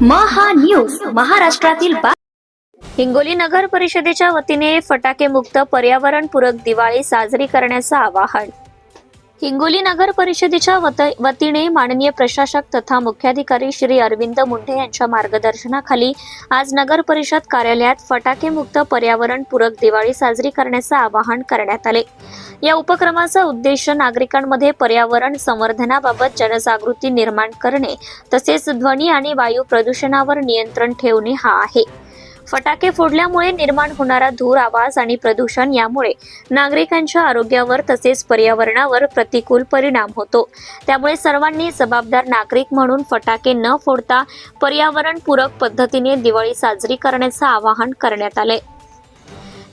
News महाराष्ट्रातील हिंगोली नगर परिषदेच्या वतीने फटाके मुक्त पर्यावरणपूरक दिवाळी साजरी करण्याचं आवाहन. हिंगोली नगर परिषदेच्या वत- वतीने माननीय प्रशासक तथा मुख्याधिकारी श्री अरविंद मुंढे यांच्या मार्गदर्शनाखाली आज नगर परिषद कार्यालयात फटाकेमुक्त पर्यावरणपूरक दिवाळी साजरी करण्याचं आवाहन करण्यात आले. या उपक्रमाचा उद्देश नागरिकांमध्ये पर्यावरण संवर्धनाबाबत जनजागृती निर्माण करणे तसेच ध्वनी आणि वायू प्रदूषणावर नियंत्रण ठेवणे हा आहे. फटाके फोडल्यामुळे निर्माण होणारा धूर आवाज आणि प्रदूषण यामुळे नागरिकांच्या आरोग्यावर तसेच पर्यावरणावर प्रतिकूल परिणाम होतो. त्यामुळे सर्वांनी जबाबदार नागरिक म्हणून फटाके न फोडता पर्यावरणपूरक पद्धतीने दिवाळी साजरी करण्याचं आवाहन करण्यात आले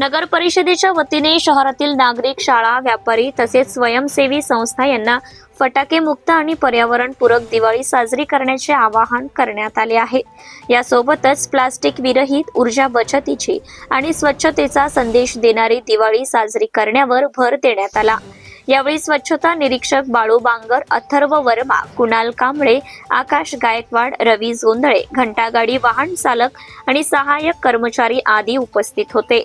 नगर परिषदेच्या वतीने शहरातील नागरिक शाळा व्यापारी तसेच स्वयंसेवी संस्था यांना फटाके मुक्त आणि पर्यावरणपूरक दिवाळी साजरी करण्याचे आवाहन करण्यात आले आहे. यासोबतच प्लास्टिक विरहित ऊर्जा बचतीची आणि स्वच्छतेचा संदेश देणारी दिवाळी साजरी करण्यावर भर देण्यात आला. यावेळी स्वच्छता निरीक्षक बाळू बांगर अथर्व वर्मा कुणाल कांबळे आकाश गायकवाड रवी जोंधळे घंटागाडी वाहन चालक आणि सहाय्यक कर्मचारी आदी उपस्थित होते.